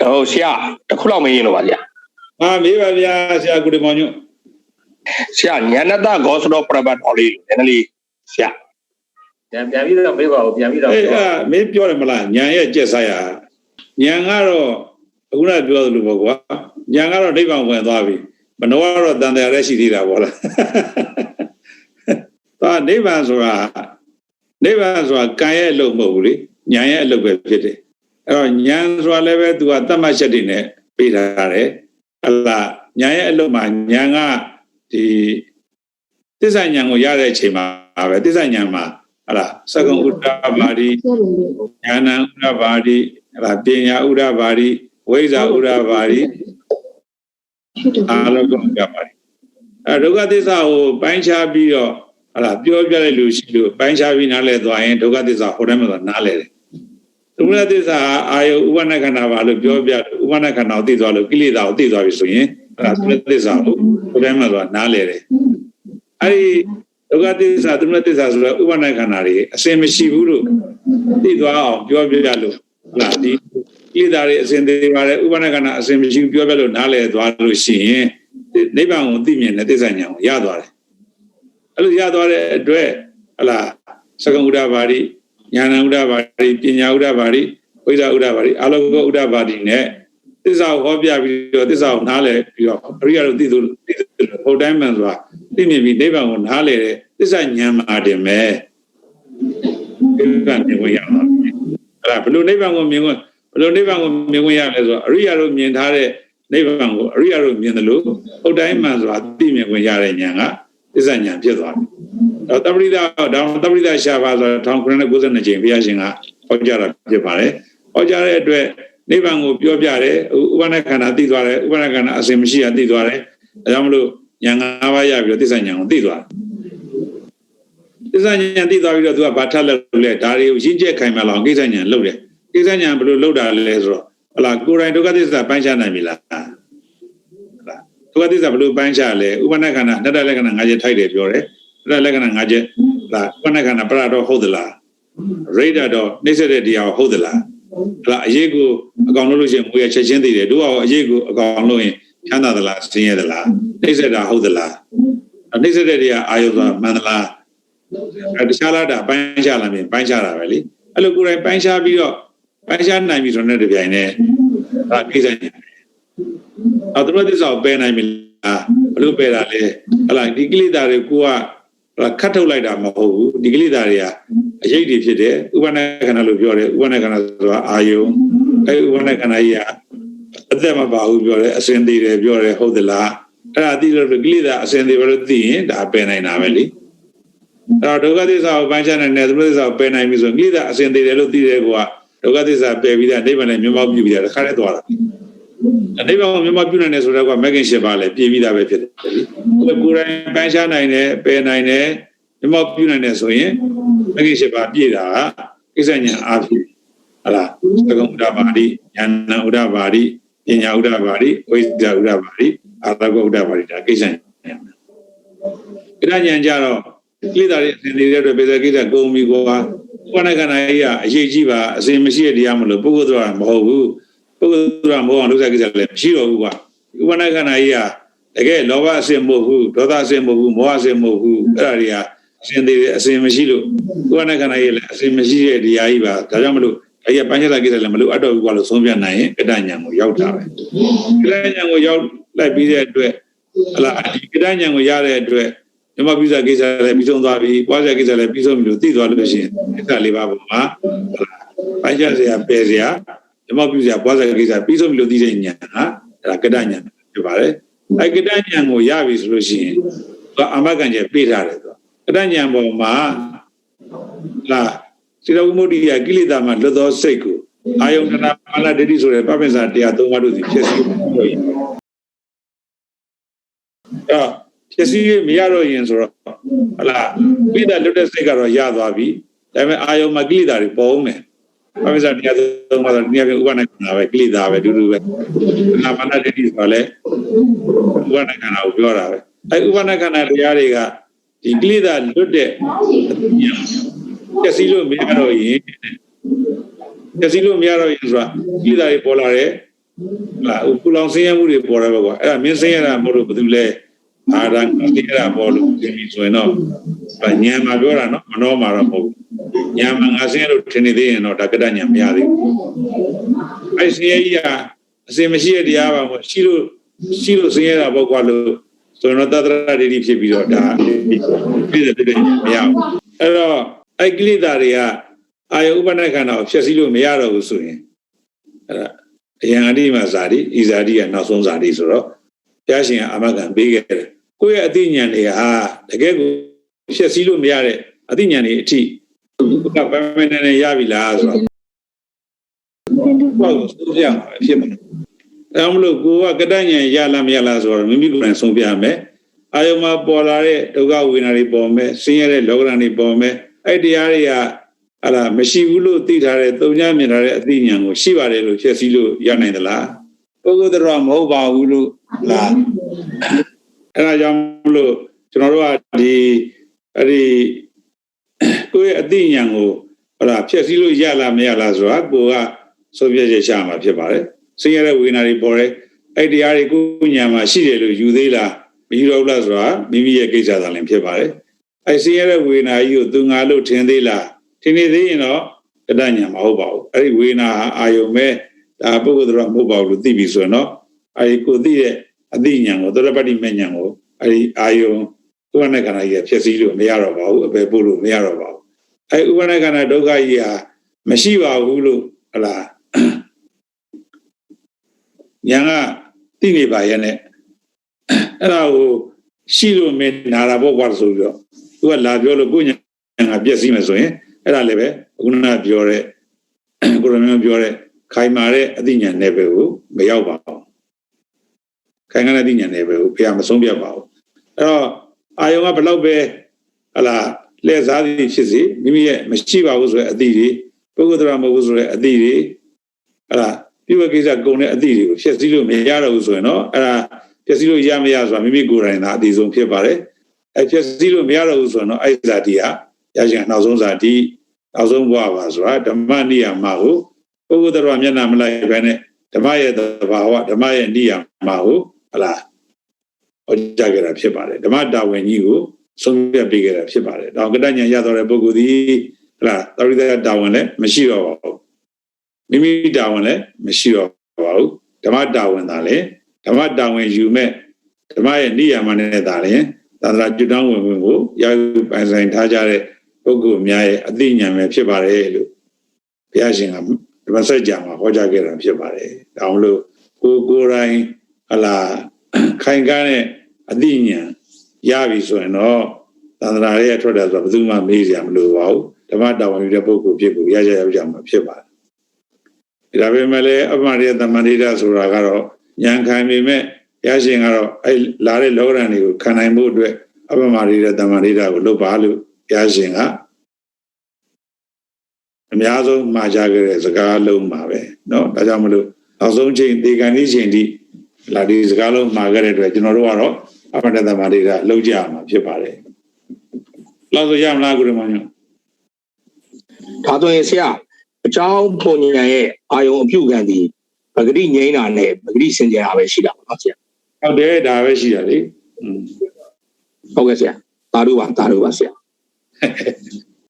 ဟိုဆရာတစ်ခုလောက်မင်းလို့ပါဗျာအာမေးပါဗျာဆရာကုတမောင်ညွန့်ဆရာညနတဂောစတော်ပရပတ်တော်လေးနည်းနည်းလေးဆရာပြန်ပြန်ပြီးတော့မေးပါဦးပြန်ပြီးတော့အေးအာမင်းပြောတယ်မလားညာရဲ့ကြက်ဆိုင်ရာညာကတော့အခုနကပြောသလိုပေါ့ကွာညာကတော့ဒိဗ္ဗံဝင်သွားပြီမနောကတော့တန်တရားလည်းရှိသေးတာပေါ့လားသွားနိဗ္ဗာန်ဆိုတာနိဗ္ဗာန်ဆိုတာကံရဲ့အလုပ်မဟုတ်ဘူးလေညာရဲ့အလုပ်ပဲဖြစ်တယ် အဲ့တော့ညာဆိုတာလည်းပဲသူကတတ်မှတ်ချက်တွေနဲ့ပေးထားတယ်ဟလာညာရဲ့အလုပ်မှာညာကဒီသစ္စာညာကိုရတဲ့အချိန်မှာပဲသစ္စာညာမှာဟလာသက္ကုံဥဒ္ဒဘာတိညာဏဥဒ္ဒဘာတိဟလာပညာဥဒ္ဒဘာတိဝိဇ္ဇာဥဒ္ဒဘာတိအာလောကဥဒ္ဒဘာတိအဲဒုက္ခသစ္စာကိုပိုင်းခြားပြီးတော့ဟလာပြောပြလိုက်လို့ရှိလို့ပိုင်းခြားပြီးနားလဲသွားရင်ဒုက္ခသစ္စာဟိုတည်းမှာနားလဲတယ် ဒုက္ခသစ္စာအာယုဥပနခန္ဓာပါလို့ပြောပြဥပနခန္ဓာကိုသိသွားလို့ကိလေသာကိုသိသွားပြီဆိုရင်အဲဒါသုသစ္စာကိုဟိုတည်းမှာသွားနားလဲတယ်အဲဒီဒုက္ခသစ္စာသုသစ္စာဆိုတော့ဥပနခန္ဓာတွေအစင်မရှိဘူးလို့သိသွားအောင်ပြောပြလို့ဟလာဒီကိလေသာတွေအစင်သေးပါတယ်ဥပနခန္ဓာအစင်မရှိဘူးပြောပြလို့နားလဲသွားလို့ရှိရင်နိဗ္ဗာန်ကိုသိမြင်တဲ့သစ္စာဉာဏ်ကိုရသွားတယ်အဲ့လိုရသွားတဲ့အတွက်ဟလာသကံဥဒ္ဒဘာတိ ညာဏဥဒ္ဒဘာတိပညာဥဒ္ဒဘာတိဝိဇ္ဇာဥဒ္ဒဘာတိအာလောကဥဒ္ဒဘာတိနဲ့သစ္စာကိုဟောပြပြီးတော့သစ္စာကိုနားလည်ပြီးတော့အရိယာတို့သိသူသိသူဟိုတိုင်းမှန်ဆိုတာသိမြင်ပြီးနိဗ္ဗာန်ကိုနားလည်တဲ့သစ္စာဉာဏ်မှာတင်မဲ့နိဗ္ဗာန်မြင်ခွင့်ရမှာအဲ့ဒါဘယ်လိုနိဗ္ဗာန်ကိုမြင်ခွင့်ဘယ်လိုနိဗ္ဗာန်ကိုမြင်ခွင့်ရလဲဆိုတော့အရိယာတို့မြင်ထားတဲ့နိဗ္ဗာန်ကိုအရိယာတို့မြင်တယ်လို့ဟိုတိုင်းမှန်ဆိုတာသိမြင်ခွင့်ရတဲ့ဉာဏ်ကသစ္စာဉာဏ်ဖြစ်သွားတယ် တော့တပရိဒဒါတပရိဒရှာပါဆိုတော့1992ချိန်ဘုရားရှင်ကဟောကြားတာဖြစ်ပါတယ်ဟောကြားတဲ့အတွက်နိဗ္ဗာန်ကိုပြောပြတယ်ဥပနခန္ဓာသိသွားတယ်ဥပနခန္ဓာအစဉ်မရှိတာသိသွားတယ်အဲကြောင့်မလို့ဉာဏ်၅ပါးရပြီးတော့သစ္စာဉာဏ်ကိုသိသွားတယ်သစ္စာဉာဏ်သိသွားပြီးတော့သူကဘာထပ်လုပ်လဲဒါတွေကိုရင်းကျက်ခိုင်မှလောင်ကိစ္စဉာဏ်လုပ်တယ်ကိစ္စဉာဏ်ဘယ်လိုလုပ်တာလဲဆိုတော့ဟလာကိုယ်တိုင်ဒုက္ခသစ္စာပိုင်းခြားနိုင်ပြီလားဒုက္ခသစ္စာဘယ်လိုပိုင်းခြားလဲဥပနခန္ဓာအနတ္တလက္ခဏာ၅ချက်ထိုက်တယ်ပြောတယ် အနတ္တလက္ခဏာ၅ချက်ဒါဥပနခန္ဓာပရတော့ဟုတ်သလားရိဒတော့နှိစ္စတဲ့တရားဟုတ်သလားဟလာအရေးကိုအကောင်လို့လို့ရှိရင်ငွေရချက်ချင်းသိတယ်တို့အောင်အရေးကိုအကောင်လို့ရင်ချမ်းသာသလားဆင်းရဲသလားနှိစ္စတာဟုတ်သလားနှိစ္စတဲ့တရားအာယုသာမှန်သလားအဲတခြားလားတာပိုင်းခြားလာမြင်ပိုင်းခြားတာပဲလေအဲ့လိုကိုယ်တိုင်ပိုင်းခြားပြီးတော့ပိုင်းခြားနိုင်ပြီဆိုတဲ့တပြိုင်နက်ဒါကိစ္စညာအော်သူတို့သစ္စာကိုပယ်နိုင်ပြီလားဘလို့ပယ်တာလဲဟလာဒီကိလေသာတွေကိုက ခတ်ထုတ်လိုက်တာမဟုတ်ဘူးဒီကိလေသာတွေကအရေးတွေဖြစ်တယ်ဥပနခန္ဓာလို့ပြောတယ်ဥပနခန္ဓာဆိုတာအာယုံအဲဥပနခန္ဓာကြီးကအသက်မပါဘူးပြောတယ်အစင်သေးတယ်ပြောတယ်ဟုတ်သလားအဲ့ဒါသိလို့ကိလေသာအစင်သေးပဲလို့သိရင်ဒါပယ်နိုင်တာပဲလေအဲ့တော့ဒုက္ခသစ္စာကိုပိုင်းခြားနိုင်တယ်သုသစ္စာကိုပယ်နိုင်ပြီဆိုကိလေသာအစင်သေးတယ်လို့သိတဲ့ကွာဒုက္ခသစ္စာပယ်ပြီးတာနိဗ္ဗာန်နဲ့မြတ်မောပြုပြီးတာတခါတည်းသွားတာ နိဗ္ဗာန်ကိုမြတ်မောပြုနိုင်တယ်ဆိုတော့ကမဂ္ဂင်၈ပါးလည်းပြည့်ပြီးသားပဲဖြစ်တယ်လေကိုယ်တိုင်ပိုင်းခြားနိုင်တယ်ပယ်နိုင်တယ်မြတ်မောပြုနိုင်တယ်ဆိုရင်မဂ္ဂင်၈ပါးပြည့်တာကိစ္စညာအားဖြင့်ဟလားသကုံဥဒ္ဒဘာတိဉာဏဥဒ္ဒဘာတိပညာဥဒ္ဒဘာတိဝိဇ္ဇာဥဒ္ဒဘာတိအာသကုဥဒ္ဒဘာတိဒါကိစ္စညာကိစ္စညာကြတော့ကိလေသာတွေအစဉ်နေတဲ့အတွက်ပေသကိစ္စကုန်ပြီကွာဥပနခန္ဓာကြီးကအရေးကြီးပါအစဉ်မရှိတဲ့တရားမလို့ပုဂ္ဂိုလ်တော်မဟုတ်ဘူး ပုဂ္ဂိုလ်တော်မဟုတ်အောင်လုပ်တဲ့ကိစ္စလည်းမရှိတော့ဘူးကွာဥပနခန္ဓာကြီးကတကယ်လောဘအစဉ်မဟုတ်ဘူးဒေါသအစဉ်မဟုတ်ဘူးမောဟအစဉ်မဟုတ်ဘူးအဲ့ဒါတွေကအစဉ်သေးတယ်အစဉ်မရှိလို့ဥပနခန္ဓာကြီးလည်းအစဉ်မရှိတဲ့တရားကြီးပါဒါကြောင့်မလို့အဲ့ရပัญချလာကိစ္စလည်းမလို့အတော့ဘူးကွာလို့ဆုံးဖြတ်နိုင်ရင်ကတ္တဉာဏ်ကိုရောက်တာပဲကတ္တဉာဏ်ကိုရောက်လိုက်ပြီးတဲ့အတွက်ဟလာဒီကတ္တဉာဏ်ကိုရတဲ့အတွက်ဓမ္မပိစာကိစ္စလည်းပြီးဆုံးသွားပြီပွားစရာကိစ္စလည်းပြီးဆုံးပြီလို့သိသွားလို့ရှိရင်ကိစ္စလေးပါးပေါ်မှာပัญချစရာပယ်စရာ ဓမ္မပိစာပွားစရာကိစ္စပြီးဆုံးပြီလို့သိတဲ့ဉာဏ်ဟာအဲ့ဒါကတ္တဉာဏ်ဖြစ်ပါတယ်အဲ့ကတ္တဉာဏ်ကိုရပြီဆိုလို့ရှိရင်အာမခံချက်ပေးထားတယ်ဆိုကတ္တဉာဏ်ပေါ်မှာလာစေတဝိမုဒ္ဒိယကိလေသာမှလွတ်သောစိတ်ကိုအာယုန်တနာမာနဒိဋ္ဌိဆိုတဲ့ပပ္ပစာတရား၃ပါးတို့စီဖြစ်စီလို့ရင်အာဖြစ်စီမရတော့ရင်ဆိုတော့ဟလာပိဋကလွတ်တဲ့စိတ်ကတော့ရသွားပြီဒါပေမဲ့အာယုန်မှာကိလေသာတွေပေါ်အောင်မယ် ပပ္ပစာတရား၃ပါးတော့တရားပြဥပနာခန္ဓာပဲကိလေသာပဲဒူဒူပဲနာမာနဒိဋ္ဌိဆိုလည်းဥပနာခန္ဓာကိုပြောတာပဲအဲဥပနာခန္ဓာတရားတွေကဒီကိလေသာလွတ်တဲ့ပျက်စီးလို့မရတော့ရင်ပျက်စီးလို့မရတော့ရင်ဆိုတာကိလေသာတွေပေါ်လာတယ်လာဥပူလောင်ဆင်းရဲမှုတွေပေါ်တယ်ပေါ့ကွာအဲ့ဒါမင်းဆင်းရဲတာမဟုတ်လို့ဘာလို့လဲအာဒါဆင်းရဲတာပေါ်လို့သင်ပြီးဆိုရင်တော့ဒါညံမှာပြောတာနော်မနှောမှာတော့မဟုတ်ဘူး ညံမှာငါဆင်းရဲလို့ထင်နေသေးရင်တော့ဒါကတ္တညံမရသေးဘူးအဲ့ဆင်းရဲကြီးကအစင်မရှိတဲ့တရားပါမို့ရှိလို့ရှိလို့ဆင်းရဲတာပေါ့ကွာလို့ဆိုတော့တတရဒိဋ္ဌိဖြစ်ပြီးတော့ဒါပြည့်တဲ့တဲ့မရဘူးအဲ့တော့အဲ့ကိလေသာတွေကအာယုဥပနာခန္ဓာကိုဖျက်ဆီးလို့မရတော့ဘူးဆိုရင်အဲ့ဒါအယံအတိမဇာတိဤဇာတိကနောက်ဆုံးဇာတိဆိုတော့ဘုရားရှင်ကအမကံပေးခဲ့တယ်ကိုယ့်ရဲ့အသိဉာဏ်တွေဟာတကယ်ကိုဖျက်ဆီးလို့မရတဲ့အသိဉာဏ်တွေအထိ ကဗမနေနေရပြီလားဆိုတော့ဘာလို့သိရမှာဖြစ်မှာအဲမလို့ကိုကကတ္တဉာဏ်ရလားမရလားဆိုတော့မိမိကိုယ်တိုင်ဆုံးပြမယ်အာယုံမှာပေါ်လာတဲ့ဒုက္ခဝေဒနာတွေပေါ်မယ်ဆင်းရဲတဲ့လောကဓာတ်တွေပေါ်မယ်အဲ့တရားတွေကအဲ့ဒါမရှိဘူးလို့သိထားတဲ့သုံးညမြင်ထားတဲ့အသိဉာဏ်ကိုရှိပါတယ်လို့ဖြည့်ဆည်းလို့ရနိုင်သလားပုဂ္ဂိုလ်တော်မဟုတ်ပါဘူးလို့လားအဲ့ဒါကြောင့်မလို့ကျွန်တော်တို့ကဒီအဲ့ဒီ ကိုယ့်ရဲ့အသိဉာဏ်ကိုအဲ့ဒါဖြည့်ဆည်းလို့ရလားမရလားဆိုတာကိုကဆုံးဖြတ်ချက်ချမှာဖြစ်ပါတယ်ဆင်းရဲတဲ့ဝေဒနာတွေပေါ်တယ်အဲ့တရားတွေကိုယ်ဉာဏ်မှာရှိတယ်လို့ယူသေးလားမယူတော့ဘူးလားဆိုတာမိမိရဲ့ကိစ္စသာလည်းဖြစ်ပါတယ်အဲ့ဆင်းရဲတဲ့ဝေဒနာကြီးကိုသူငါလို့ထင်သေးလားထင်နေသေးရင်တော့ကတ္တညာမဟုတ်ပါဘူးအဲ့ဒီဝေဒနာဟာအာယုံပဲဒါပုဂ္ဂိုလ်တော်မဟုတ်ပါဘူးလို့သိပြီဆိုရင်တော့အဲ့ဒီကိုသိတဲ့အသိဉာဏ်ကိုသရပတ္တိမဉာဏ်ကိုအဲ့ဒီအာယုံဥပ္ပန္နခန္ဓာကြီးဖြစ်စည်းလို့မရတော့ပါဘူးအပေပို့လို့မရတော့ပါဘူး အဲ့ဒီဥပ္ပန္နခန္ဓာဒုက္ခကြီးဟာမရှိပါဘူးလို့ဟလားညာကသိနေပါရဲ့နဲ့အဲ့ဒါကိုရှိလို့မင်းနာတာပေါ့ကွာဆိုပြီးတော့သူကလာပြောလို့ကိုညာကပြည့်စည်မယ်ဆိုရင်အဲ့ဒါလည်းပဲခုနကပြောတဲ့ကိုရမျိုးပြောတဲ့ခိုင်မာတဲ့အသိဉာဏ်နယ်ပယ်ကိုမရောက်ပါဘူးခိုင်မာတဲ့အသိဉာဏ်နယ်ပယ်ကိုဘုရားမဆုံးပြပါဘူးအဲ့တော့အာယုံကဘလောက်ပဲဟလာ လက်စားသည်ဖြစ်စေမိမိရဲ့မရှိပါဘူးဆိုတဲ့အသိတွေပုဂ္ဂိုလ်တရားမဟုတ်ဘူးဆိုတဲ့အသိတွေဟလာပြုဝကိစ္စကုံတဲ့အသည့်တွေကိုဖြည့်ဆည်းလို့မရတော့ဘူးဆိုရင်တော့အဲ့ဒါဖြည့်ဆည်းလို့ရမရဆိုတာမိမိကိုယ်တိုင်သာအတည်ဆုံးဖြစ်ပါတယ်အဲ့ဖြည့်ဆည်းလို့မရတော့ဘူးဆိုရင်တော့အဲ့ဇာတိဟာရရှင်နောက်ဆုံးဇာတိနောက်ဆုံးဘဝပါဆိုတာဓမ္မနိယာမကိုပုဂ္ဂိုလ်တော်မျက်နှာမလိုက်ဘဲနဲ့ဓမ္မရဲ့သဘာဝဓမ္မရဲ့နိယာမကိုဟလားဟောကြားခဲ့တာဖြစ်ပါတယ်ဓမ္မတာဝန်ကြီးကို ဆုံးဖြတ်ပေးခဲ့တာဖြစ်ပါတယ်။ဒါကတ္တဉာဏ်ရတော်တဲ့ပုဂ္ဂိုလ်ဒီဟလားသရိတတာဝန်လည်းမရှိတော့ပါဘူးမိမိတာဝန်လည်းမရှိတော့ပါဘူးဓမ္မတာဝန်သာလေဓမ္မတာဝန်ယူမဲ့ဓမ္မရဲ့နိယာမနဲ့သာလေသန္တရာကျွတ်တောင်းဝင်ဝင်ကိုရာယူပိုင်ဆိုင်ထားကြတဲ့ပုဂ္ဂိုလ်များရဲ့အသိဉာဏ်ပဲဖြစ်ပါတယ်လို့ဘုရားရှင်ကဓမ္မစကြာမှာဟောကြားခဲ့တာဖြစ်ပါတယ်ဒါအောင်လို့ကိုကိုယ်တိုင်ဟလာခိုင်ကားတဲ့အသိဉာဏ် ရပြီဆိုရင်တော့သန္တရာရဲ့ထွက်တယ်ဆိုတော့ဘယ်သူမှမေးစရာမလိုပါဘူးဓမ္မတာဝန်ယူတဲ့ပုဂ္ဂိုလ်ဖြစ်ကိုရရရောက်ကြမှာဖြစ်ပါတယ်ဒါပေမဲ့လည်းအပ္ပမရိယသမန္တိတာဆိုတာကတော့ဉာဏ်ခံပေမဲ့ရရှင်ကတော့အဲလာတဲ့လောကရန်တွေကိုခံနိုင်ဖို့အတွက်အပ္ပမရိယသမန္တိတာကိုလုပ်ပါလို့ရရှင်ကအများဆုံးမှာကြခဲ့တဲ့စကားလုံးပါပဲเนาะဒါကြောင့်မလို့နောက်ဆုံးချိန်ဒီကံဒီချိန်ဒီလာဒီစကားလုံးမှာခဲ့တဲ့အတွက်ကျွန်တော်တို့ကတော့ အပ္ပမရိယသမန္တိတာလုပ်ကြရမှာဖြစ်ပါတယ်လောက်ဆိုရမလားကုရမောင်ညဒါဆိုရင်ဆရာအကြောင်းပုံဉာဏ်ရဲ့အာယုံအပြုခံဒီပဂတိငိမ့်တာနဲ့ပဂတိစင်ကြတာပဲရှိတာပါနော်ဆရာဟုတ်တယ်ဒါပဲရှိတာလေอืมဟုတ်ကဲ့ဆရာသာဓုပါသာဓုပါဆရာ